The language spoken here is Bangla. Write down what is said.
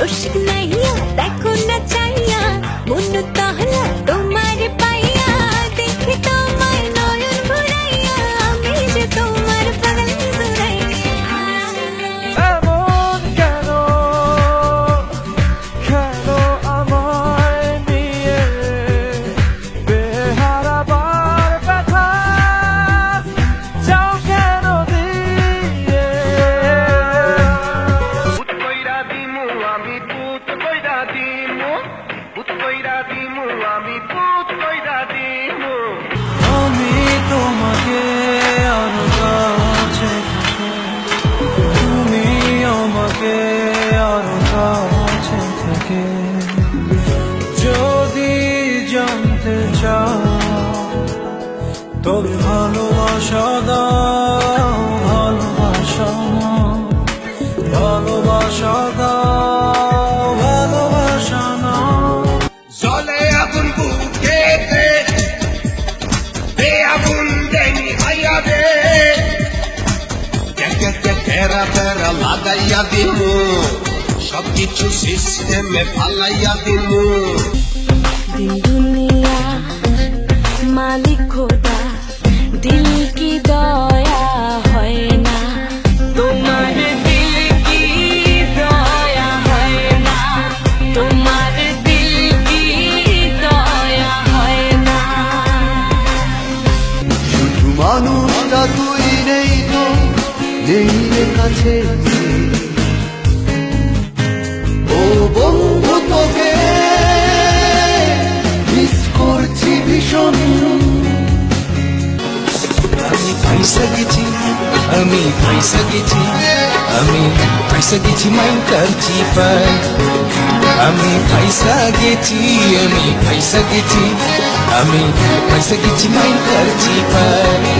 Your দিমু, আমি ভূত কইরা দিমু। আমি তোমাকে আরও কাছে তুমি আমাকে আরও কাছে থেকে। যদি জানতে চাও, তবে ভালোবাসা তেরা লাগাইয়া দিমু। সবকিছু সিস্টেমে ফালাইয়া দিন দুনিয়া মালিক খোদা দিল কি দয়া হয় না? তোমার দিল কি দয়া হয় না? তোমার দিল কি দয়া হয় না? শুধু মানুষটা তুই নেই তো কাছে ও বন্ধু তোকে মিস করছি ভীষণ। আমি পয়সা গেছি আমি পয়সা গেছি আমি পয়সা গেছি চিপাই আমি পয়সা গেছি আমি পয়সা গেছি আমি পয়সা গেছি মাইন্টার চিপাই